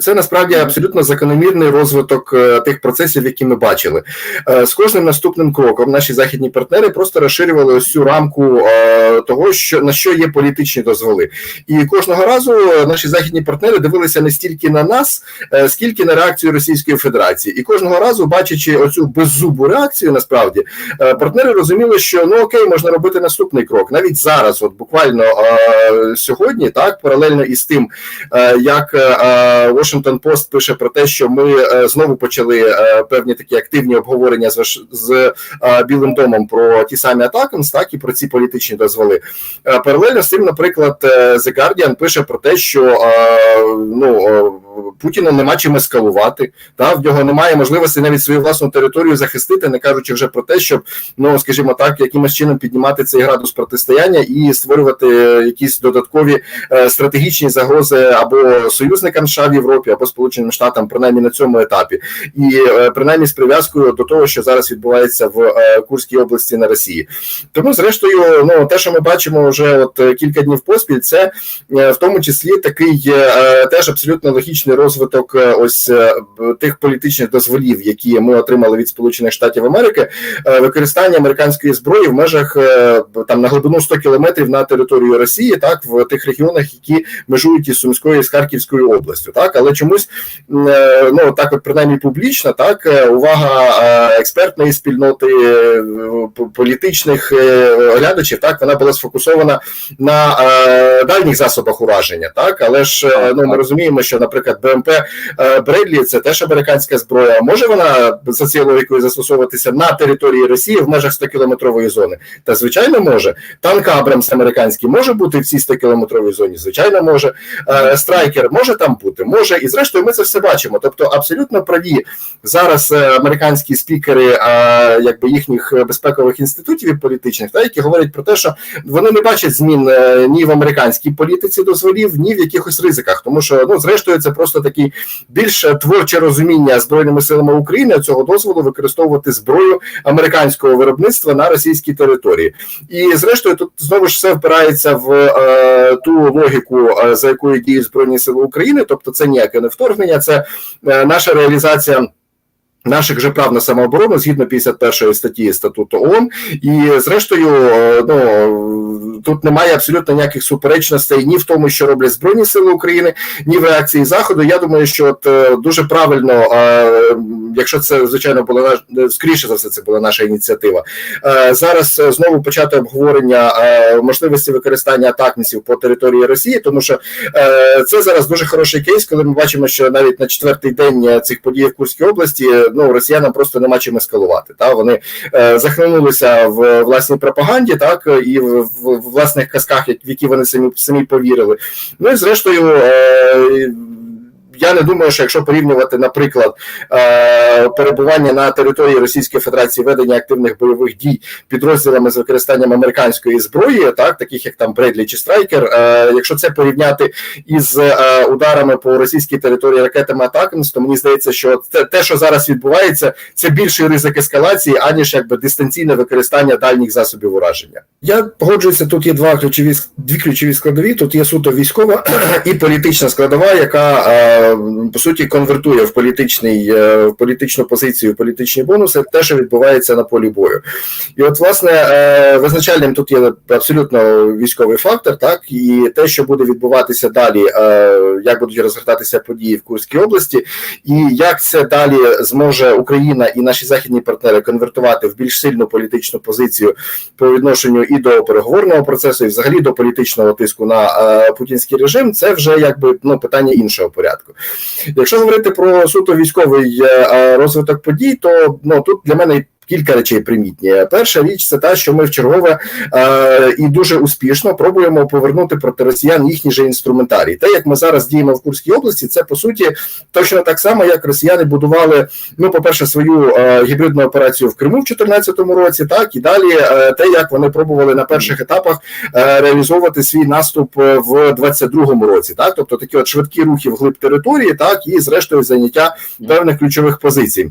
Це насправді абсолютно закономірний розвиток е, тих процесів, які ми бачили. Е, З кожним наступним кроком наші західні партнери просто розширювали ось цю рамку е, того, що на що є політичні дозволи, і кожного разу наші західні партнери дивилися не стільки на нас, скільки на реакцію Російської Федерації, і кожного разу, бачачи оцю беззубу реакцію, насправді партнери розуміли, що ну окей, можна робити наступний крок. Навіть зараз, от буквально сьогодні, так паралельно із тим, як Washington Post пише про те, що ми е, знову почали е, певні такі активні обговорення з з е, Білим домом про ті самі атаки, так і про ці політичні дозволи. Паралельно з тим, наприклад, The Guardian пише про те, що ну Путіна нема чим ескалувати, та в нього немає можливості навіть свою власну територію захистити, не кажучи вже про те, щоб ну скажімо так, якимось чином піднімати цей градус протистояння і створювати якісь додаткові е, стратегічні загрози або союзникам США в Європі, або Сполученим Штатам, принаймні на цьому етапі, і е, принаймні з прив'язкою до того, що зараз відбувається в е, Курській області на Росії. Тому, зрештою, ну те, що ми бачимо вже от е, кілька днів поспіль, це е, в тому числі такий е, теж абсолютно логічний розвиток е, ось е, тих політичних дозволів, які ми отримали від Сполучених Штатів Америки, е, використання американської зброї в межах там на глибину 100 кілометрів на територію Росії, так в тих регіонах, які межують із Сумською і з Харківською областю, так. Але чомусь ну так, от принаймні публічно, так увага експертної спільноти політичних е, глядачів, так вона була сфокусована на дальніх засобах ураження, так. Але ж ну ми розуміємо, що, наприклад, БМП е, Бредлі це теж американська зброя. Може вона за цією логікою застосовуватися на території Росії в межах 100 кілометрової зони? Та звичайно може. Танк Абрамс американський може бути в цій 100 кілометровій зоні. Звичайно, може. Е, Страйкер може там бути, може, і зрештою ми це все бачимо. Тобто, абсолютно праві зараз е, американські спікери, якби їхніх безпекових інститутів і політичних, та які говорять про те, що вони не бачать змін ні в американській політиці дозволів, ні в якихось ризиках, тому що ну зрештою це просто такий більш творче розуміння збройними силами України цього дозволу використовувати зброю американського виробництва на російській території. І зрештою, тут знову ж все впирається в е, ту логіку, е, за якою діють збройні сили України, тобто це ніяке не вторгнення, це е, наша реалізація. Наших же прав на самооборону згідно 51 статті статуту ООН, і зрештою, е, ну тут немає абсолютно ніяких суперечностей ні в тому, що роблять збройні сили України, ні в реакції заходу. Я думаю, що от е, дуже правильно, е, якщо це звичайно була наш скоріше за все, це була наша ініціатива. Е, Зараз е, знову почати обговорення е, можливості використання атакмісів по території Росії, тому що е, це зараз дуже хороший кейс, коли ми бачимо, що навіть на четвертий день е, цих подій в Курській області е, ну росіянам просто нема чим ескалувати. Та вони е, захлинулися в власній пропаганді, так і в, в власних казках, в які вони самі самі повірили. Ну і зрештою. Я не думаю, що якщо порівнювати, наприклад, е, перебування на території Російської Федерації ведення активних бойових дій підрозділами з використанням американської зброї, так таких як там Бредлі чи Страйкер, е, якщо це порівняти із е, ударами по російській території ракетами атаками, то мені здається, що те, що зараз відбувається, це більший ризик ескалації, аніж якби дистанційне використання дальніх засобів ураження. Я погоджуюся. Тут є два ключові дві ключові складові. Тут є суто військова і політична складова, яка по суті конвертує в політичний е, в політичну позицію, в політичні бонуси те, що відбувається на полі бою. І от, власне, е, визначальним тут є абсолютно військовий фактор, так і те, що буде відбуватися далі, е, як будуть розгортатися події в Курській області, і як це далі зможе Україна і наші західні партнери конвертувати в більш сильну політичну позицію по відношенню і до переговорного процесу, і взагалі до політичного тиску на путінський режим, це вже якби ну питання іншого порядку. Якщо говорити про суто військовий е, е, розвиток подій, то ну тут для мене. Кілька речей примітні. Перша річ це та, що ми в чергове е, і дуже успішно пробуємо повернути проти росіян їхній же інструментарій. Те, як ми зараз діємо в Курській області, це по суті точно так само, як росіяни будували. Ну, по-перше, свою е, гібридну операцію в Криму в 2014 році, так і далі е, те, як вони пробували на перших етапах е, реалізовувати свій наступ е, в 22-му році, так тобто такі от швидкі рухи вглиб території, так і зрештою заняття певних ключових позицій.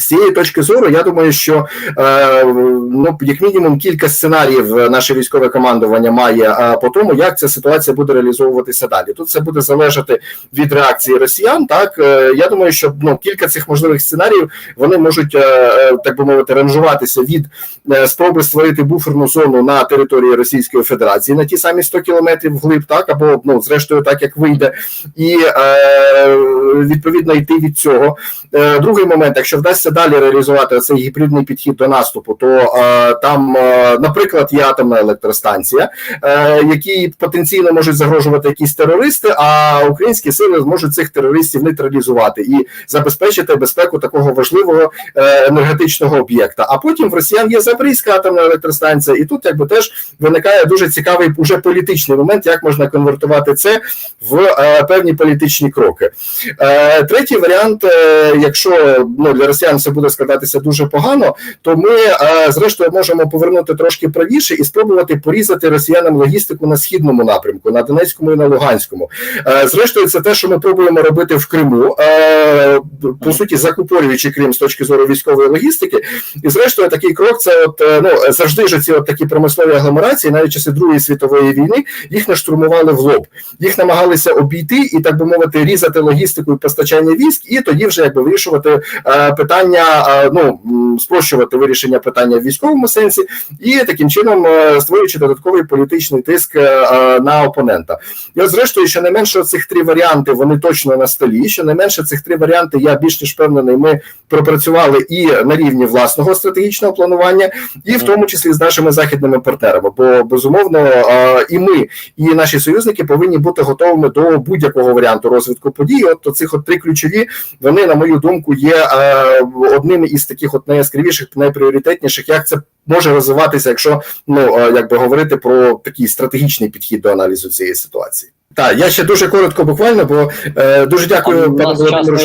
З цієї точки зору, я думаю, що е, ну як мінімум кілька сценаріїв наше військове командування має е, по тому, як ця ситуація буде реалізовуватися далі. Тут це буде залежати від реакції росіян. Так е, я думаю, що ну кілька цих можливих сценаріїв вони можуть е, е, так би мовити ранжуватися від е, спроби створити буферну зону на території Російської Федерації на ті самі 100 кілометрів вглиб, так або ну зрештою, так як вийде, і е, відповідно йти від цього. Е, Другий момент, якщо вдасться далі реалізувати цей гібридний підхід до наступу, то е, там, е, наприклад, є атомна електростанція, е, які потенційно можуть загрожувати якісь терористи, а українські сили зможуть цих терористів нейтралізувати і забезпечити безпеку такого важливого е, енергетичного об'єкта. А потім в росіян є Запорізька атомна електростанція, і тут якби теж виникає дуже цікавий уже політичний момент, як можна конвертувати це в е, певні політичні кроки. Е, Третій варіант, е, якщо ну для росіян все буде складатися дуже погано, то ми е, зрештою можемо повернути трошки правіше і спробувати порізати росіянам логістику на східному напрямку, на Донецькому і на Луганському. Е, Зрештою, це те, що ми пробуємо робити в Криму, е, по суті, закупорюючи Крим з точки зору військової логістики. І зрештою, такий крок це от ну завжди ж ці от такі промислові агломерації, навіть часи Другої світової війни, їх не штурмували в лоб, їх намагалися обійти і так би мовити, різати логістику і постачання військ, і тоді вже якби вирішувати е, питання, е, ну спрощувати вирішення питання в військовому сенсі, і таким чином е, створюючи додатковий політичний тиск е, на опонента. І от зрештою, що не менше цих три варіанти вони точно на столі. Що не менше цих три варіанти, я більш ніж впевнений, ми пропрацювали і на рівні власного стратегічного планування, і в тому числі з нашими західними партнерами. Бо безумовно і ми, і наші союзники повинні бути готовими до будь-якого варіанту розвитку подій. От цих от три ключові вони, на мою думку, є одним із таких от найяскравіших, найпріоритетніших, як це може розвиватися, якщо ну е, якби говорити про такий стратегічний підхід до аналізу цієї ситуації. Так, я ще дуже коротко, буквально, бо е, дуже дякую пане Володимиру,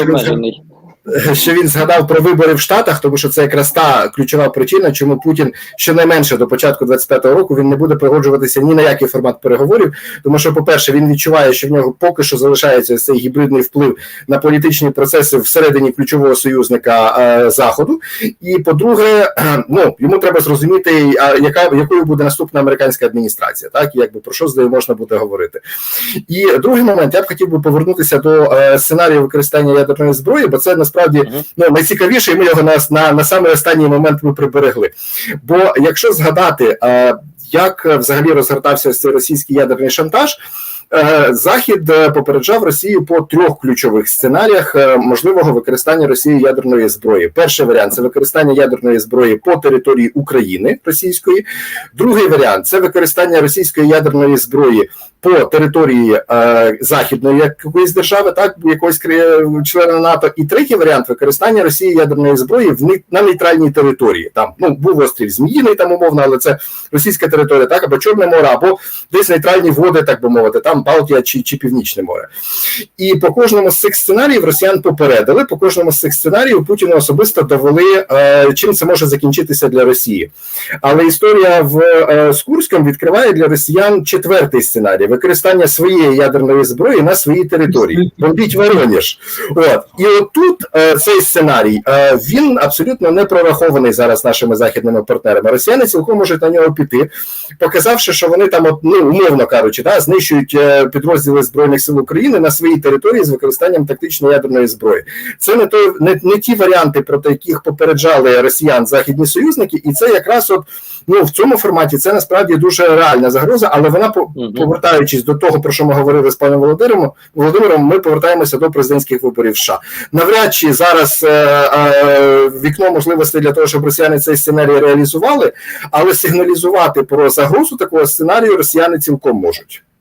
що він згадав обмежений. що він згадав про вибори в Штатах, тому що це якраз та ключова причина, чому Путін щонайменше до початку 25-го року він не буде погоджуватися ні на який формат переговорів. Тому що, по-перше, він відчуває, що в нього поки що залишається цей гібридний вплив на політичні процеси всередині ключового союзника е, заходу. І по-друге, ну йому треба зрозуміти, а яка якою буде наступна американська адміністрація, так і якби про що з нею можна буде говорити. І другий момент я б хотів би повернутися до е, сценарію використання ядерної зброї, бо це насправді Мгм. ну найцікавіше, і ми його на, на, на самий останній момент ми приберегли. Бо якщо згадати, е, як взагалі розгортався цей російський ядерний шантаж. Е, Захід е, попереджав Росію по трьох ключових сценаріях е, можливого використання Росії ядерної зброї. Перший варіант це використання ядерної зброї по території України російської. Другий варіант це використання російської ядерної зброї по території е, західної якоїсь держави, так якогось члена НАТО. І третій варіант використання Росії ядерної зброї в на нейтральній території. Там ну був острів Зміїний, там умовно, але це російська територія, так або Чорне море, або десь нейтральні води, так би мовити, там Балтія чи, чи Північне море. І по кожному з цих сценаріїв росіян попередили. По кожному з цих сценаріїв Путіну особисто довели, е, чим це може закінчитися для Росії. Але історія в е, з Курськом відкриває для росіян четвертий сценарій використання своєї ядерної зброї на своїй території. Бомбіть Воронеж. От і отут е, цей сценарій він абсолютно не прорахований зараз нашими західними партнерами. Росіяни цілком можуть на нього піти, показавши, що вони там, ну умовно кажучи, да, знищують підрозділи збройних сил України на своїй території з використанням тактичної ядерної зброї. Це не той не, не ті варіанти, проти яких попереджали росіян західні союзники, і це якраз от ну в цьому форматі це насправді дуже реальна загроза, але вона по повертаючись до того, про що ми говорили з паном Володимиром, Володимиром, ми повертаємося до президентських виборів. США навряд чи зараз е, е, вікно можливостей для того, щоб росіяни цей сценарій реалізували, але сигналізувати про загрозу такого сценарію росіяни цілком можуть.